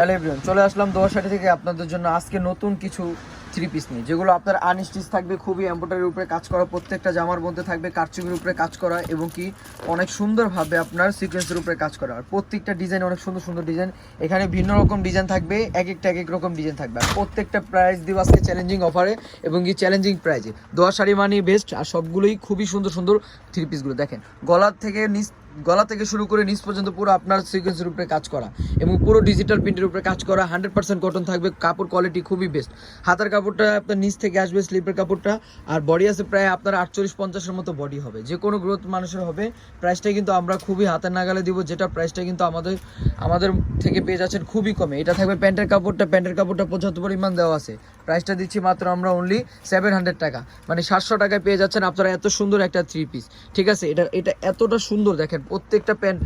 Hello everyone, চলে আসলাম দোয়াশাটি থেকে আপনাদের জন্য আজকে নতুন কিছু থ্রি পিস নিয়ে, যেগুলো আপনার আনস্টিচ থাকবে, খুবই এম্ব্রয়ডারির উপরে কাজ করা, প্রত্যেকটা জামার মধ্যে থাকবে, কারচুপির উপরে কাজ করা এবং কি অনেক সুন্দরভাবে আপনার সিকোয়েন্সের উপরে কাজ করা। আর প্রত্যেকটা ডিজাইন অনেক সুন্দর সুন্দর ডিজাইন এখানে ভিন্ন রকম ডিজাইন থাকবে এক একটা এক এক রকম ডিজাইন থাকবে। আর প্রত্যেকটা প্রাইস দিব আজকে চ্যালেঞ্জিং অফারে এবং কি চ্যালেঞ্জিং প্রাইজে দোয়া শাড়ি মানি বেস্ট আর সবগুলোই খুবই সুন্দর সুন্দর থ্রি পিসগুলো দেখেন, গলার থেকে নিচ গলা থেকে শুরু করে নিচ পর্যন্ত পুরো আপনার সিকোয়েন্সের উপরে কাজ করা এবং পুরো ডিজিটাল প্রিন্টের উপরে কাজ করা হান্ড্রেড পার্সেন্ট কটন থাকবে, কাপড় কোয়ালিটি খুবই বেস্ট হাতার কাপড়টা আপনার নিচ থেকে আসবে স্লিপের কাপড়টা, আর বডি আছে প্রায় আপনার আটচল্লিশ পঞ্চাশের মতো বডি হবে। যে কোনো গ্রোথ মানুষের হবে। প্রাইসটা কিন্তু আমরা খুবই হাতের নাগালে দিব, যেটা প্রাইসটা কিন্তু আমাদের আমাদের থেকে পেয়ে যাচ্ছেন খুবই কমে। এটা থাকবে প্যান্টের কাপড়টা প্যান্টের কাপড়টা পঁচাত্তর পরিমাণ দেওয়া আছে। প্রাইসটা দিচ্ছি মাত্র আমরা অনলি সেভেন হান্ড্রেড টাকা। মানে সাতশো টাকায় পেয়ে যাচ্ছেন আপনারা এত সুন্দর একটা থ্রি পিস ঠিক আছে? এটা এটা এতটা সুন্দর দেখেন, প্রত্যেকটা প্যান্ট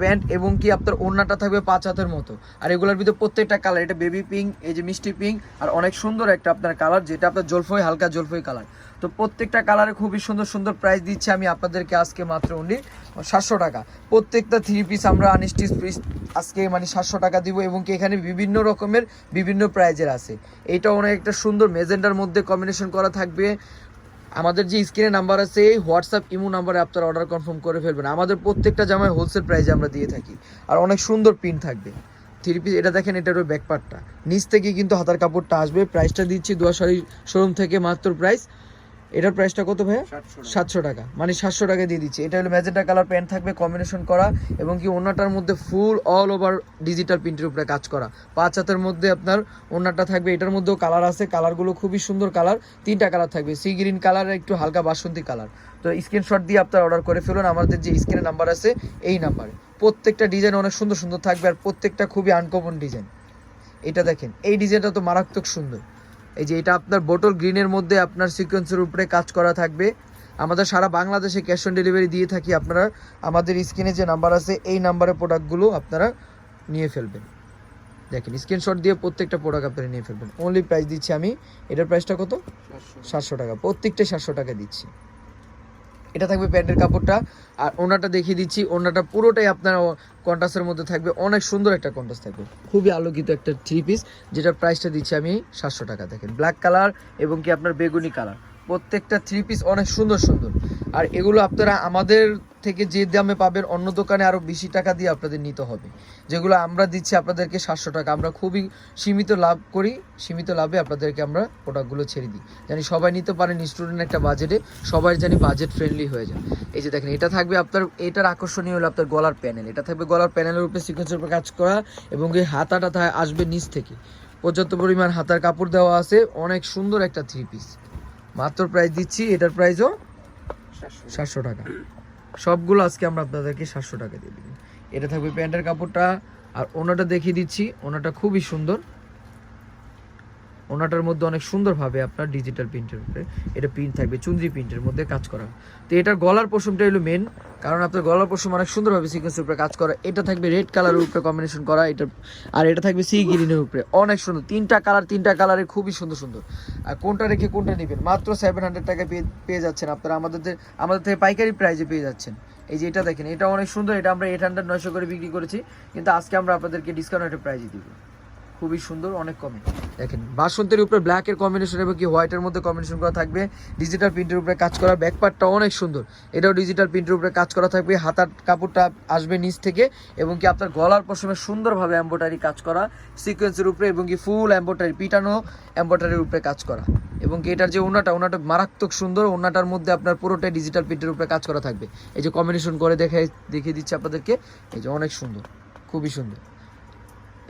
প্যান্ট এবং কি আপনার ওড়নাটা থাকবে পাঁচ হাতের মতো। আর এগুলোর ভিতরে প্রত্যেকটা কালার এটা বেবি পিঙ্ক এই যে মিষ্টি পিঙ্ক আর অনেক সুন্দর একটা আপনার কালার যেটা আপনার জলফই, হালকা জলফই কালার তো প্রত্যেকটা কালারে খুবই সুন্দর সুন্দর প্রাইস দিচ্ছি আমি আপনাদেরকে আজকে মাত্র অনলি সাতশো টাকা। প্রত্যেকটা থ্রি পিস আমরা আনস্টিচ পিস আজকে মানে সাতশো টাকা দিব এবং কি এখানে বিভিন্ন রকমের বিভিন্ন প্রাইজের আছে। এটা অনেক একটা সুন্দর মেজেন্ডার মধ্যে কম্বিনেশন করা থাকবে। আমাদের যে স্ক্রিনে নাম্বার আছে, এই হোয়াটসঅ্যাপ ইমো নাম্বারে আপনারা অর্ডার কনফার্ম করে ফেলবেন। আমাদের প্রত্যেকটা জামায় হোলসেল প্রাইসে আমরা দিয়ে থাকি। আর অনেক সুন্দর প্রিন্ট থাকবে। থ্রি পিস এটা দেখেন এটার ওই ব্যাকপার্টটা নিচ থেকে কিন্তু হাতার কাপড়টা আসবে। প্রাইসটা দিচ্ছি দোয়া দোয়াশাড়ি শোরুম থেকে মাত্র প্রাইস এটার প্রাইসটা কত ভাইয়া? সাতশো টাকা। মানে সাতশো টাকা দিয়ে দিচ্ছি। এটা হলো ম্যাজেন্টা কালার প্যান্ট থাকবে কম্বিনেশন করা এবং কি ওনাটার মধ্যে ফুল অল ওভার ডিজিটাল প্রিন্টের উপরে কাজ করা। পাঁচ হাতের মধ্যে আপনার ওনাটা থাকবে এটার মধ্যেও কালার আছে। কালারগুলো খুবই সুন্দর কালার তিনটা কালার থাকবে সি গ্রিন কালার একটু হালকা বাসন্তী কালার তো স্ক্রিনশট দিয়ে আপনার অর্ডার করে ফেলুন। আমাদের যে স্ক্রিনে নাম্বার আছে এই নাম্বারে প্রত্যেকটা ডিজাইন অনেক সুন্দর সুন্দর থাকবে আর প্রত্যেকটা খুবই আনকমন ডিজাইন এটা দেখেন এই ডিজাইনটা তো মারাত্মক সুন্দর। এই যে এটা আপনার বোটল গ্রিনের মধ্যে আপনার সিকোয়েন্সের উপরে কাজ করা থাকবে। আমাদের সারা বাংলাদেশে ক্যাশ অন ডেলিভারি দিয়ে থাকি আপনারা। আমাদের স্ক্রিনে যে নাম্বার আছে এই নাম্বারে প্রোডাক্টগুলো আপনারা নিয়ে ফেলবেন। দেখেন স্ক্রিনশট দিয়ে প্রত্যেকটা প্রোডাক্ট আপনারা নিয়ে ফেলবেন। অনলি প্রাইস দিচ্ছি আমি। এটার প্রাইসটা কত? সাতশো। টাকা। প্রত্যেকটা সাতশো টাকা দিচ্ছি। এটা থাকবে প্যান্টের কাপড়টা। আর ওনাটা দেখিয়ে দিচ্ছি, ওনাটা পুরোটাই আপনার কন্টাসের মধ্যে থাকবে। অনেক সুন্দর একটা কন্টাস থাকবে। খুবই আলোকিত একটা থ্রি পিস যেটার প্রাইসটা দিচ্ছি আমি সাতশো টাকা। দেখেন ব্ল্যাক কালার এবং কি আপনার বেগুনি কালার প্রত্যেকটা থ্রি পিস অনেক সুন্দর সুন্দর। আর এগুলো আপনারা আমাদের থেকে যে দামে পাবেন, অন্য দোকানে আরও বেশি টাকা দিয়ে আপনাদের নিতে হবে। যেগুলো আমরা দিচ্ছি আপনাদেরকে সাতশো টাকা। আমরা খুবই সীমিত লাভ করি, সীমিত লাভে আপনাদেরকে আমরা প্রোডাক্টগুলো ছেড়ে দিই। জানি সবাই নিতে পারেন স্টুডেন্ট একটা বাজেটে সবাই জানি বাজেট ফ্রেন্ডলি হয়ে যায়। এই যে দেখেন, এটা থাকবে আপনার, এটার আকর্ষণীয় হলো আপনার গলার প্যানেল এটা থাকবে গলার প্যানেলের উপরে সিকোয়েন্সের উপরে কাজ করা এবং এই হাতাটা আসবে নিচ থেকে। পর্যাপ্ত পরিমাণ হাতার কাপড় দেওয়া আছে, অনেক সুন্দর একটা থ্রি পিস মাত্র প্রাইস দিচ্ছি, এটার প্রাইসও সাতশো টাকা। সবগুলো আজকে আমরা আপনাদেরকে সাতশো টাকা দিয়ে দিই। এটা থাকবে প্যান্টের কাপড়টা, আর ওনাটা দেখিয়ে দিচ্ছি, ওনাটা খুবই সুন্দর। ওনাটার মধ্যে অনেক সুন্দরভাবে আপনার ডিজিটাল প্রিন্টের উপরে এটা প্রিন্ট থাকবে, চুন্দ্রি প্রিন্টের মধ্যে কাজ করা। তো এটার গলার পশমটা হলো মেন কারণ আপনার গলার পশম অনেক সুন্দরভাবে সিকোয়েন্সের উপরে কাজ করা। এটা থাকবে রেড কালারের উপরে কম্বিনেশন করা এটা আর এটা থাকবে সি গ্রিনের উপরে। অনেক সুন্দর, তিনটা কালার তিনটা কালারে খুবই সুন্দর সুন্দর। আর কোনটা রেখে কোনটা নেবেন? মাত্র সেভেন হান্ড্রেড টাকা পেয়ে পেয়ে যাচ্ছেন আপনারা। আমাদের আমাদের থেকে পাইকারি প্রাইজে পেয়ে যাচ্ছেন। এই যে এটা দেখেন, এটা অনেক সুন্দর, এটা আমরা এইট হান্ড্রেড নয়শো করে বিক্রি করেছি। কিন্তু আজকে আমরা আপনাদেরকে ডিসকাউন্ট একটা প্রাইজে দিব। খুবই সুন্দর, অনেক কমে দেখেন, বাসন্তের উপরে ব্ল্যাকের কম্বিনেশন এবং কি হোয়াইটের মধ্যে কম্বিনেশন করা থাকবে। ডিজিটাল প্রিন্টের উপরে কাজ করা ব্যাকপার্টটা অনেক সুন্দর। এটাও ডিজিটাল প্রিন্টের উপরে কাজ করা থাকবে। হাতার কাপড়টা আসবে নিচ থেকে এবং কি আপনার গলার পশমে সুন্দরভাবে এম্বোটারি কাজ করা সিকোয়েন্সের উপরে এবং কি ফুল এম্বোটারি পিটানো এম্বোটারির উপরে কাজ করা। এবং কি এটার যে ওনাটা ওনাটা মারাত্মক সুন্দর ওনাটার মধ্যে আপনার পুরোটাই ডিজিটাল প্রিন্টের উপরে কাজ করা থাকবে। এই যে কম্বিনেশন করে দেখে দেখিয়ে দিচ্ছে আপনাদেরকে, এই যে অনেক সুন্দর, খুবই সুন্দর।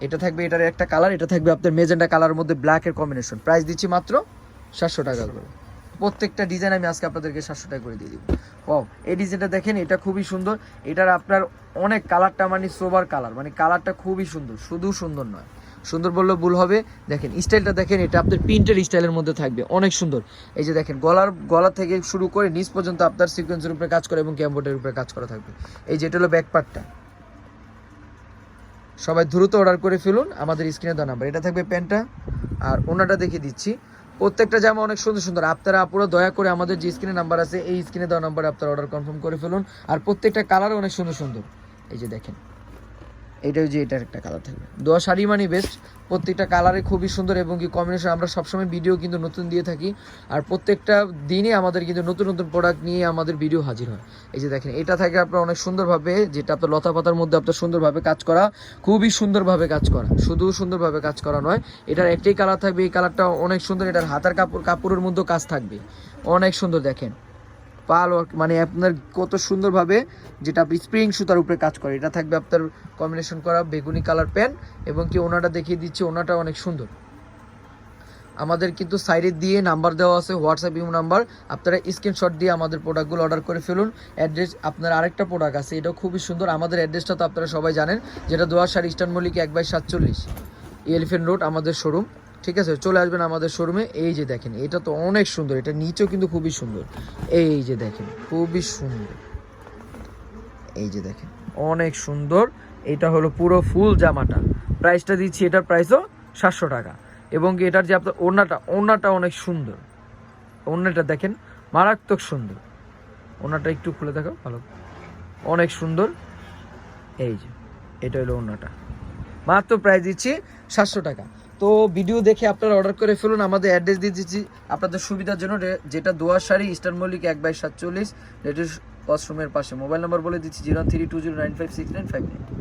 এটা থাকবে এটার একটা কালার, এটা থাকবে আপনার মেজেন্ডা কালার মধ্যে ব্ল্যাকের কম্বিনেশন প্রাইস দিচ্ছি মাত্র সাতশো টাকা করে। প্রত্যেকটা ডিজাইন আমি আজকে আপনাদেরকে সাতশো টাকা করে দিয়ে দিব। ও এই ডিজাইনটা দেখেন, এটা খুবই সুন্দর। এটার আপনার অনেক কালারটা মানে সোবার কালার মানে কালারটা খুবই সুন্দর, শুধু সুন্দর নয়। সুন্দর বললে ভুল হবে। দেখেন স্টাইলটা দেখেন, এটা আপনার প্রিন্টের স্টাইলের মধ্যে থাকবে, অনেক সুন্দর। এই যে দেখেন, গলার, গলা থেকে শুরু করে নিচ পর্যন্ত আপনার সিকোয়েন্সের উপরে কাজ করে এবং ক্যাম্বোর্ডের উপরে কাজ করা থাকবে। এই যেটা হলো ব্যাক পার্টটা সবাই দ্রুত অর্ডার করে ফেলুন, আমাদের স্ক্রিনে দেওয়া নাম্বার এটা থাকবে প্যান্টটা আর ওনাটা দেখিয়ে দিচ্ছি। প্রত্যেকটা জামা অনেক সুন্দর সুন্দর। আপনারা পুরো দয়া করে আমাদের যে স্ক্রিনে নাম্বার আছে, এই স্ক্রিনে দেওয়া নাম্বারে আপনারা অর্ডার কনফার্ম করে ফেলুন। আর প্রত্যেকটা কালার অনেক সুন্দর সুন্দর। এই যে দেখেন। এটাও যে এটার একটা কালার থাকবে। দোয়া শাড়ি মানে বেস্ট প্রত্যেকটা কালারে খুবই সুন্দর এবং কি কম্বিনেশন আমরা সবসময় ভিডিও কিন্তু নতুন দিয়ে থাকি। আর প্রত্যেকটা দিনে আমাদের কিন্তু নতুন নতুন প্রোডাক্ট নিয়ে আমাদের ভিডিও হাজির হয়। এই যে দেখেন, এটা থাকে আপনার অনেক সুন্দরভাবে, যেটা আপনার লতা পাতার মধ্যে আপনার সুন্দরভাবে কাজ করা, খুবই সুন্দরভাবে কাজ করা। শুধু সুন্দরভাবে কাজ করা নয়, এটার একটাই কালার থাকবে। এই কালারটা অনেক সুন্দর, এটার হাতার কাপড়, কাপড়ের মধ্যেও কাজ থাকবে। অনেক সুন্দর দেখেন। পাল ওয়ার্ক মানে আপনার কত সুন্দরভাবে যেটা আপনি স্প্রিং সুতার উপরে কাজ করে। এটা থাকবে আপনার কম্বিনেশন করা বেগুনি কালার প্যান্ট এবং কি ওনাটা দেখিয়ে দিচ্ছি, ওনাটা অনেক সুন্দর। আমাদের কিন্তু সাইডে দিয়ে নাম্বার দেওয়া আছে হোয়াটসঅ্যাপ ইউ নাম্বার আপনারা স্ক্রিনশট দিয়ে আমাদের প্রোডাক্টগুলো অর্ডার করে ফেলুন। অ্যাড্রেস আপনার আরেকটা প্রোডাক্ট আছে, এটাও খুবই সুন্দর। আমাদের অ্যাড্রেসটা তো আপনারা সবাই জানেন, যেটা দোয়াশার ইস্টার্ন মল্লিক এক বাই সাতচল্লিশ এলিফেন্ট রোড আমাদের শোরুম ঠিক আছে, চলে আসবেন আমাদের শোরুমে এই যে দেখেন, এটা তো অনেক সুন্দর, এটা নিচেও কিন্তু খুবই সুন্দর। এই যে দেখেন, খুবই সুন্দর। এই যে দেখেন, অনেক সুন্দর। এটা হলো পুরো ফুল জামাটা। প্রাইসটা দিচ্ছি, এটার প্রাইসও সাতশো টাকা। এবং এটার যে আপনার ওড়নাটা ওড়নাটা অনেক সুন্দর। ওড়নাটা দেখেন, মারাত্মক সুন্দর। ওড়নাটা একটু খুলে দেখো ভালো। অনেক সুন্দর। এই যে, এটা হলো ওড়নাটা। মাত্র প্রাইস দিচ্ছি সাতশো টাকা। তো ভিডিও দেখে আপনারা অর্ডার করে ফেলুন, আমাদের অ্যাড্রেস দিয়ে দিচ্ছি। আপনাদের সুবিধার জন্য যেটা দোয়ার শাড়ি ইস্টার্ন মল্লিক এক বাই সাতচল্লিশ লেটেস্ট ওয়াশরুমের পাশে। মোবাইল নম্বর বলে দিচ্ছি zero three two zero nine five six nine five nine